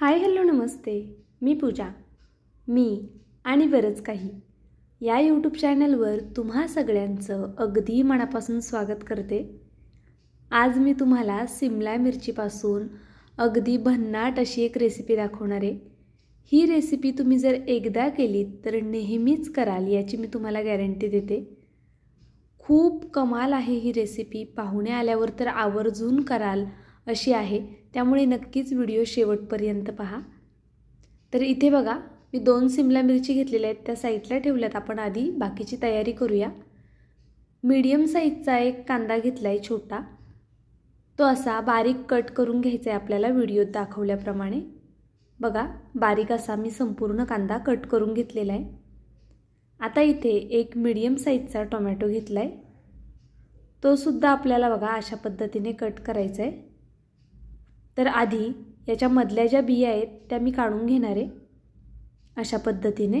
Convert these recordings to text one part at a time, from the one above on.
Hi hello नमस्ते. मी पूजा. मी आणि बरंच काही. या यूट्यूब चॅनलवर तुम्हा सगळ्यांचं अगदी मनापासून स्वागत करते. आज मी तुम्हाला सिमला मिरचीपासून अगदी भन्नाट अशी एक रेसिपी दाखवणार आहे. ही रेसिपी तुम्ही जर एकदा केलीत तर नेहमीच कराल याची मी तुम्हाला गॅरंटी देते. खूप कमाल आहे ही रेसिपी पाहुणे आल्यावर तर आवर्जून कराल अशी आहे. त्यामुळे नक्कीच व्हिडिओ शेवटपर्यंत पहा. तर इथे बघा मी दोन सिमला मिरची घेतलेल्या आहेत त्या साईडला ठेवल्यात. आपण आधी बाकीची तयारी करूया. मीडियम साईजचा एक कांदा घेतला आहे छोटा. तो असा बारीक कट करून घ्यायचा आहे आपल्याला व्हिडिओत दाखवल्याप्रमाणे. बघा बारीक असा मी संपूर्ण कांदा कट करून घेतलेला आहे आता इथे एक मीडियम साईजचा टोमॅटो घेतला आहे तोसुद्धा आपल्याला बघा अशा पद्धतीने कट करायचा आहे तर आधी याच्या मधल्या ज्या बिया आहेत त्या मी काढून घेणार आहे. अशा पद्धतीने.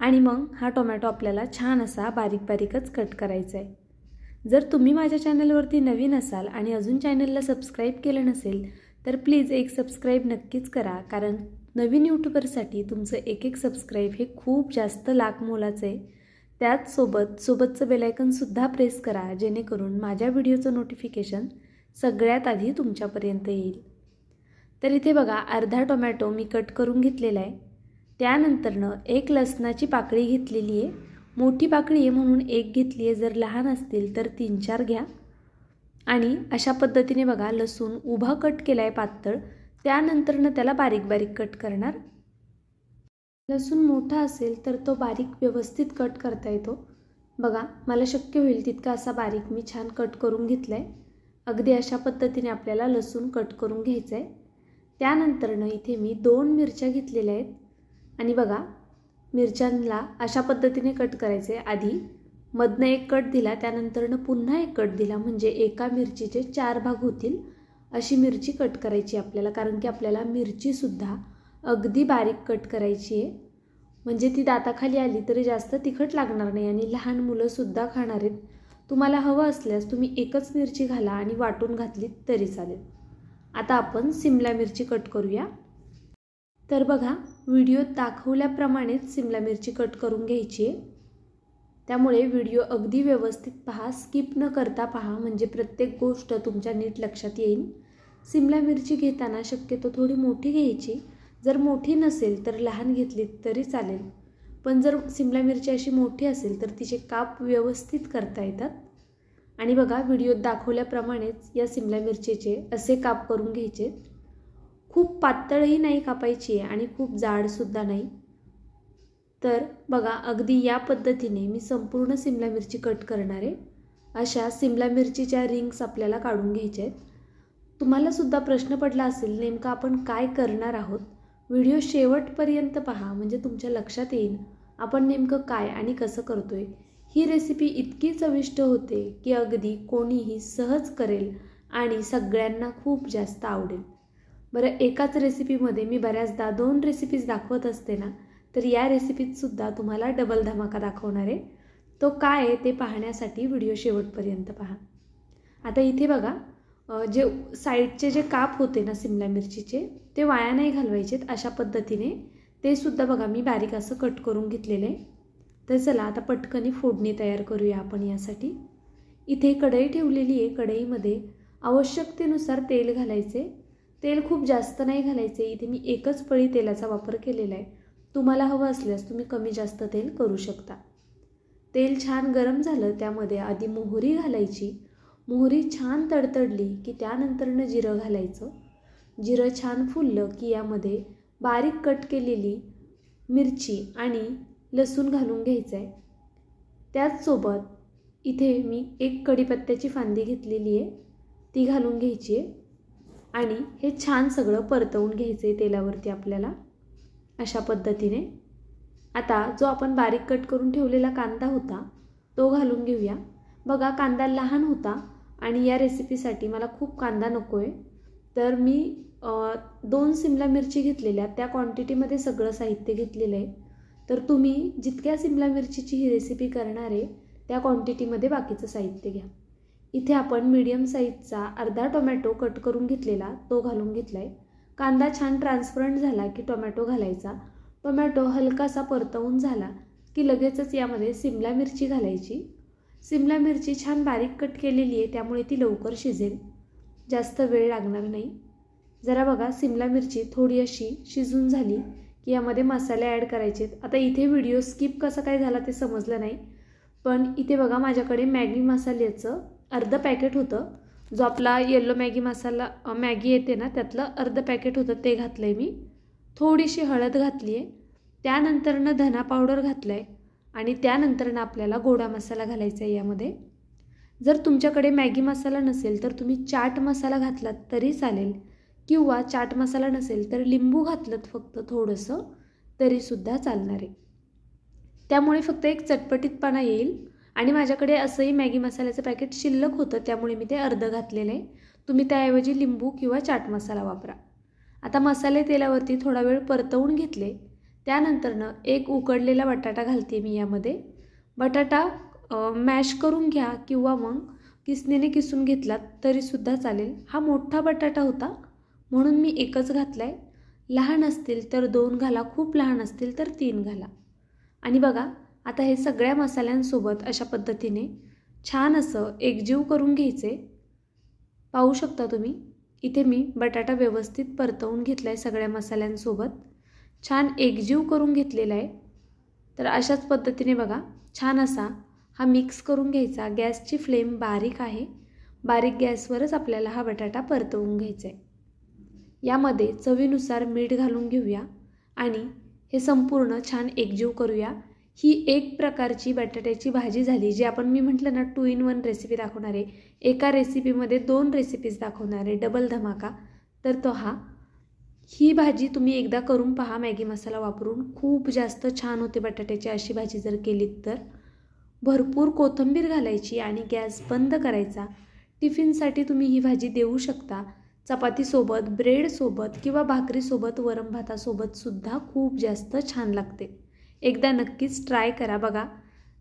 आणि मग हा टोमॅटो आपल्याला छान असा बारीक बारीकच कट करायचा आहे. जर तुम्ही माझ्या चॅनलवरती नवीन असाल आणि अजून चॅनलला सबस्क्राईब केलं नसेल तर प्लीज एक सबस्क्राईब नक्कीच करा कारण नवीन यूट्यूबरसाठी तुमचं एक एक सबस्क्राईब हे खूप जास्त लाख मोलाचं आहे. त्याचसोबत सोबतचं बेलायकनसुद्धा प्रेस करा जेणेकरून माझ्या व्हिडिओचं नोटिफिकेशन सगळ्यात आधी तुमच्यापर्यंत येईल. तर इथे बघा अर्धा टोमॅटो मी कट करून घेतलेला आहे. त्यानंतरनं एक लसणाची पाकळी घेतलेली आहे. मोठी पाकळी आहे म्हणून एक घेतली आहे. जर लहान असतील तर तीन चार घ्या. आणि अशा पद्धतीने बघा लसूण उभा कट केला आहे पातळ. त्यानंतरनं त्याला बारीक बारीक कट करणार. लसूण मोठा असेल तर तो बारीक व्यवस्थित कट करता येतो. बघा मला शक्य होईल तितका असा बारीक मी छान कट करून घेतला आहे अगदी अशा पद्धतीने आपल्याला लसूण कट करून घ्यायचं आहे त्यानंतरनं इथे मी दोन मिरच्या घेतलेल्या आहेत. आणि बघा मिरच्यांना अशा पद्धतीने कट करायचं आहे आधी मधनं एक कट दिला त्यानंतरनं पुन्हा एक कट दिला म्हणजे एका मिरचीचे चार भाग होतील अशी मिरची कट करायची आपल्याला. कारण की आपल्याला मिरचीसुद्धा अगदी बारीक कट करायची आहे म्हणजे ती दाताखाली आली तरी जास्त तिखट लागणार नाही आणि लहान मुलंसुद्धा खाणार आहेत. तुम्हाला हवं असल्यास तुम्ही एकच मिरची घाला आणि वाटून घातलीत तरी चालेल. आता आपण सिमला मिरची कट करूया. तर बघा व्हिडिओत दाखवल्याप्रमाणेच सिमला मिरची कट करून घ्यायची आहे. त्यामुळे व्हिडिओ अगदी व्यवस्थित पहा स्किप न करता पहा म्हणजे प्रत्येक गोष्ट तुमच्या नीट लक्षात येईल. सिमला मिरची घेताना शक्यतो थोडी मोठी घ्यायची. जर मोठी नसेल तर लहान घेतली तरी चालेल. पण जर सिमला मिरची अशी मोठी असेल तर तिचे काप व्यवस्थित करता येतात. आणि बघा व्हिडिओत दाखवल्याप्रमाणेच या सिमला मिरचीचे असे काप करून घ्यायचे. खूप पातळही नाही कापायची आहे आणि खूप जाडसुद्धा नाही. तर बघा अगदी या पद्धतीने मी संपूर्ण सिमला मिरची कट करणार आहे. अशा सिमला मिरचीच्या रिंग्स आपल्याला काढून घ्यायच्या आहेत. तुम्हालासुद्धा प्रश्न पडला असेल नेमका आपण काय करणार आहोत? व्हिडिओ शेवटपर्यंत पहा म्हणजे तुमच्या लक्षात येईल. आपण नेमकं काय आणि कसं करतोय? ही रेसिपी इतकी चविष्ट होते की अगदी कोणीही सहज करेल आणि सगळ्यांना खूप जास्त आवडेल. बरं एकाच रेसिपीमध्ये मी बऱ्याचदा दोन रेसिपीज दाखवत असते ना तर या रेसिपीतसुद्धा तुम्हाला डबल धमाका दाखवणार आहे. तो काय आहे ते पाहण्यासाठी व्हिडिओ शेवटपर्यंत पहा. आता इथे बघा जे साईडचे जे काप होते ना सिमला मिरचीचे ते वाया नाही घालवायचेत अशा पद्धतीने. ते सुद्धा बघा मी बारीक असं कट करून घेतलेलं आहे. तर चला आता पटकनी फोडणी तयार करूया आपण यासाठी. इथे कढई ठेवलेली आहे कढईमध्ये आवश्यकतेनुसार तेल घालायचे. तेल खूप जास्त नाही घालायचे इथे मी एकच पळी तेलाचा वापर केलेला आहे. तुम्हाला हवं असल्यास तुम्ही कमी जास्त तेल करू शकता. तेल छान गरम झालं त्यामध्ये आधी मोहरी घालायची. मोहरी छान तडतडली की त्यानंतरनं जिरं घालायचं. जिरं छान फुललं की यामध्ये बारीक कट केलेली मिरची आणि लसूण घालून घ्यायचं आहे त्याचसोबत इथे मी एक कढीपत्त्याची फांदी घेतलेली आहे. ती घालून घ्यायची आहे. आणि हे छान सगळं परतवून घ्यायचं आहे तेलावरती आपल्याला. अशा पद्धतीने. आता जो आपण बारीक कट करून ठेवलेला कांदा होता तो घालून घेऊया. बघा कांदा लहान होता आणि या रेसिपीसाठी मला खूप कांदा नको आहे तर मी दोन सिमला मिरची घेतलेल्या त्या क्वांटिटीमध्ये सगळं साहित्य घेतलेलं आहे. तर तुम्ही जितक्या सिमला मिरचीची ही रेसिपी करणार आहे त्या क्वांटिटीमध्ये बाकीचं साहित्य घ्या. इथे आपण मीडियम साईजचा अर्धा टोमॅटो कट करून घेतलेला तो घालून घेतला आहे कांदा छान ट्रान्सपरंट झाला की टोमॅटो घालायचा. टोमॅटो हलकासा परतवून झाला की लगेचच यामध्ये सिमला मिरची घालायची. सिमला मिरची छान बारीक कट केलेली आहे त्यामुळे ती लवकर शिजेल. जास्त वेळ लागणार नाही. जरा बघा सिमला मिरची थोडी अशी शिजून झाली की यामध्ये मसाले ॲड करायचे आता इथे व्हिडिओ स्किप कसा काय झाला ते समजलं नाही. पण इथे बघा माझ्याकडे मॅगी मसाल्याचं अर्धं पॅकेट होतं. जो आपला येल्लो मॅगी मसाला मॅगी येते ना त्यातलं अर्धं पॅकेट होतं ते घातलं आहे मी. थोडीशी हळद घातली आहे त्यानंतरनं धना पावडर घातलं आहे आणि त्यानंतरनं आपल्याला गोडा मसाला घालायचा आहे यामध्ये. जर तुमच्याकडे मॅगी मसाला नसेल तर तुम्ही चाट मसाला घातलात तरी चालेल. किंवा चाट मसाला नसेल तर लिंबू घातलं फक्त थोडंसं तरीसुद्धा चालणार आहे. त्यामुळे फक्त एक चटपटीतपणा येईल. आणि माझ्याकडे असंही मॅगी मसाल्याचं पॅकेट शिल्लक होतं त्यामुळे मी ते अर्धं घातलेलं आहे. तुम्ही त्याऐवजी लिंबू किंवा चाट मसाला वापरा. आता मसाले तेलावरती थोडा वेळ परतवून घेतले. त्यानंतरनं एक उकडलेला बटाटा घालते मी यामध्ये. बटाटा मॅश करून घ्या किंवा मग किसणीने किसून घेतलात तरीसुद्धा चालेल. हा मोठा बटाटा होता म्हणून मी एकच घातला आहे लहान असतील तर दोन घाला खूप लहान असतील तर तीन घाला. आणि बघा आता हे सगळ्या मसाल्यांसोबत अशा पद्धतीने छान असं एकजीव करून घ्यायचे. पाहू शकता तुम्ही इथे मी बटाटा व्यवस्थित परतवून घेतला आहे सगळ्या मसाल्यांसोबत. छान एकजीव करून घेतलेला आहे. तर अशाच पद्धतीने बघा छान असा हा मिक्स करून घ्यायचा. गॅसची फ्लेम बारीक आहे. बारीक गॅसवरच आपल्याला हा बटाटा परतवून घ्यायचा आहे यामध्ये चवीनुसार मीठ घालून घेऊया आणि हे संपूर्ण छान एकजीव करूया. ही एक प्रकारची बटाट्याची भाजी झाली जी आपण मी म्हटलं ना टू इन वन रेसिपी दाखवणार. आहे एका रेसिपीमध्ये दोन रेसिपीज दाखवणार. आहे डबल धमाका. तर तो हा. ही भाजी तुम्ही एकदा करून पहा. मॅगी मसाला वापरून खूप जास्त छान होते बटाट्याची अशी भाजी जर केलीत तर. भरपूर कोथिंबीर घालायची आणि गॅस बंद करायचा. टिफिनसाठी तुम्ही ही भाजी देऊ शकता. चपातीसोबत ब्रेडसोबत किंवा भाकरीसोबत वरम भातासोबतसुद्धा खूप जास्त छान लागते. एकदा नक्कीच ट्राय करा बघा.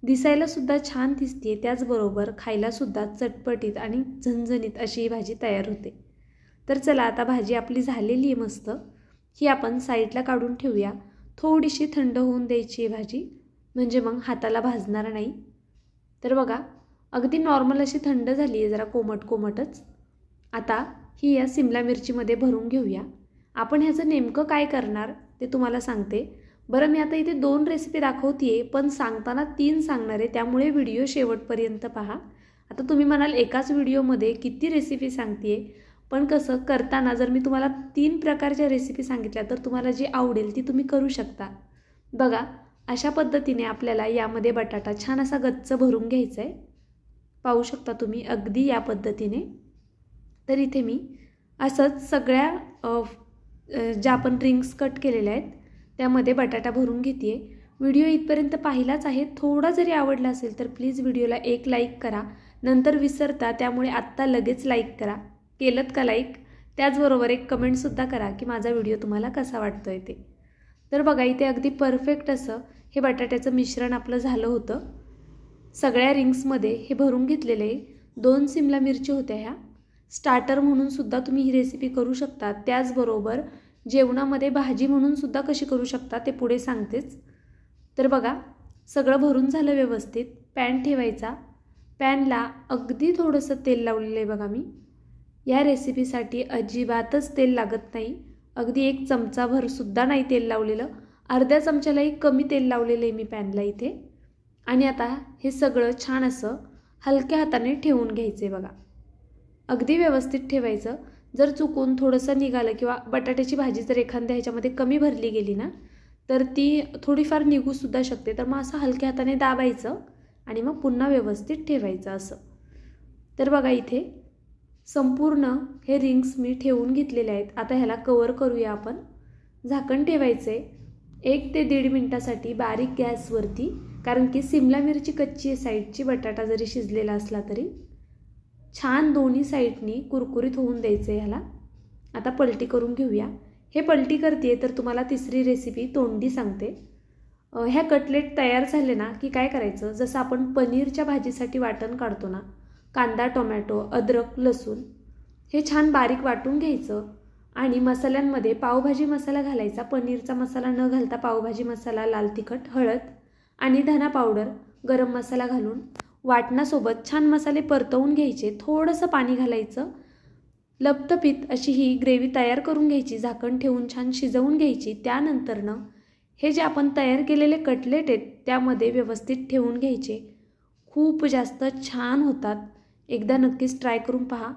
दिसायलासुद्धा छान दिसते त्याचबरोबर खायलासुद्धा चटपटीत आणि झणझणीत अशी ही भाजी तयार होते. तर चला आता भाजी आपली झालेली आहे मस्त. ही आपण साईडला काढून ठेवूया. थोडीशी थंड होऊन द्यायची आहे भाजी. म्हणजे मग हाताला भाजणार नाही. तर बघा अगदी नॉर्मल अशी थंड झाली आहे जरा कोमट कोमटच. आता ही या सिमला मिरचीमध्ये भरून घेऊया. आपण ह्याचं नेमकं काय करणार ते तुम्हाला सांगते. बरं मी आता इथे दोन रेसिपी दाखवते आहे पण सांगताना तीन सांगणार आहे त्यामुळे व्हिडिओ शेवटपर्यंत पहा. आता तुम्ही म्हणाल एकाच व्हिडिओमध्ये किती रेसिपी सांगते पण कसं करताना जर मी तुम्हाला तीन प्रकारच्या रेसिपी सांगितल्या तर तुम्हाला जी आवडेल ती तुम्ही करू शकता. बघा अशा पद्धतीने आपल्याला यामध्ये बटाटा छान असा गच्च भरून घ्यायचा आहे पाहू शकता तुम्ही अगदी या पद्धतीने. तर इथे मी असंच सगळ्या ज्या आपण रिंग्स कट केलेल्या आहेत त्यामध्ये बटाटा भरून घेते आहे व्हिडिओ इथपर्यंत पाहिलाच आहे. थोडा जरी आवडला असेल तर प्लीज व्हिडिओला एक लाईक करा. नंतर विसरता त्यामुळे आत्ता लगेच लाईक करा. केलं का लाईक? त्याचबरोबर एक कमेंटसुद्धा करा की माझा व्हिडिओ तुम्हाला कसा वाटतो आहे ते. तर बघा इथे अगदी परफेक्ट असं हे बटाट्याचं मिश्रण आपलं झालं होतं. सगळ्या रिंग्समध्ये हे भरून घेतलेले दोन सिमला मिरची होत्या ह्या. स्टार्टर म्हणूनसुद्धा तुम्ही ही रेसिपी करू शकता. त्याचबरोबर जेवणामध्ये भाजी म्हणूनसुद्धा कशी करू शकता ते पुढे सांगतेच. तर बघा सगळं भरून झालं व्यवस्थित. पॅन ठेवायचा. पॅनला अगदी थोडंसं तेल लावलेलं आहे बघा मी. या रेसिपीसाठी अजिबातच तेल लागत नाही. अगदी एक चमचाभरसुद्धा नाही तेल लावलेलं. अर्ध्या चमच्यालाही कमी तेल लावलेलं आहे मी पॅनला इथे. आणि आता हे सगळं छान असं हलक्या हाताने ठेवून घ्यायचं आहे बघा. अगदी व्यवस्थित ठेवायचं. जर चुकून थोडंसं निघालं किंवा बटाट्याची भाजी जर एखाद्या ह्याच्यामध्ये कमी भरली गेली ना तर ती थोडीफार निघूसुद्धा शकते. तर मग असं हलक्या हाताने दाबायचं आणि मग पुन्हा व्यवस्थित ठेवायचं असं. तर बघा इथे संपूर्ण हे रिंग्स मी ठेवून घेतलेले आहेत. आता ह्याला कवर करूया आपण. झाकण ठेवायचे. एक ते दीड मिनटासाठी बारीक गॅसवरती कारण की सिमला मिरची कच्ची आहे साईडची बटाटा जरी शिजलेला असला तरी. छान दोन्ही साईडनी कुरकुरीत होऊन द्यायचं आहे ह्याला. आता पलटी करून घेऊया. हे पलटी करते तर तुम्हाला तिसरी रेसिपी तोंडी सांगते. ह्या कटलेट तयार झाले ना की काय करायचं? जसं आपण पनीरच्या भाजीसाठी वाटण काढतो ना कांदा टोमॅटो अद्रक लसूण हे छान बारीक वाटून घ्यायचं आणि मसाल्यांमध्ये पावभाजी मसाला घालायचा. पनीरचा मसाला न घालता पावभाजी मसाला लाल तिखट हळद आणि धना पावडर गरम मसाला घालून वाटणासोबत छान मसाले परतवून घ्यायचे. थोडंसं पाणी घालायचं. लपतपीत अशी ही ग्रेव्ही तयार करून घ्यायची. झाकण ठेवून छान शिजवून घ्यायची. त्यानंतरनं हे जे आपण तयार केलेले कटलेट आहेत त्यामध्ये व्यवस्थित ठेवून घ्यायचे. खूप जास्त छान होतात. एकदा नक्कीच ट्राय करून पहा.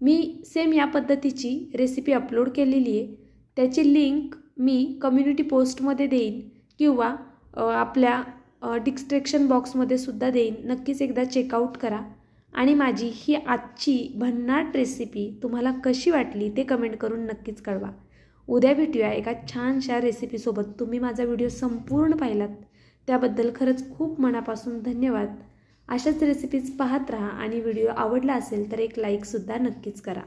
मी सेम या पद्धतीची रेसिपी अपलोड केलेली आहे. त्याची लिंक मी कम्युनिटी पोस्टमध्ये देईन किंवा आपल्या डिस्क्रिप्शन बॉक्समध्ये सुद्धा देईन. नक्कीच एकदा चेकआउट करा. आणि माझी ही आजची भन्नाट रेसिपी तुम्हाला कशी वाटली ते कमेंट करून नक्कीच कळवा. उद्या भेटूया एका छानशा रेसिपीसोबत तुम्ही माझा व्हिडिओ संपूर्ण पाहिलात. त्याबद्दल खरंच खूप मनापासून धन्यवाद. अशाच रेसिपीज पाहत राहा आणि व्हिडिओ आवडला असेल तर एक लाईकसुद्धा नक्कीच करा.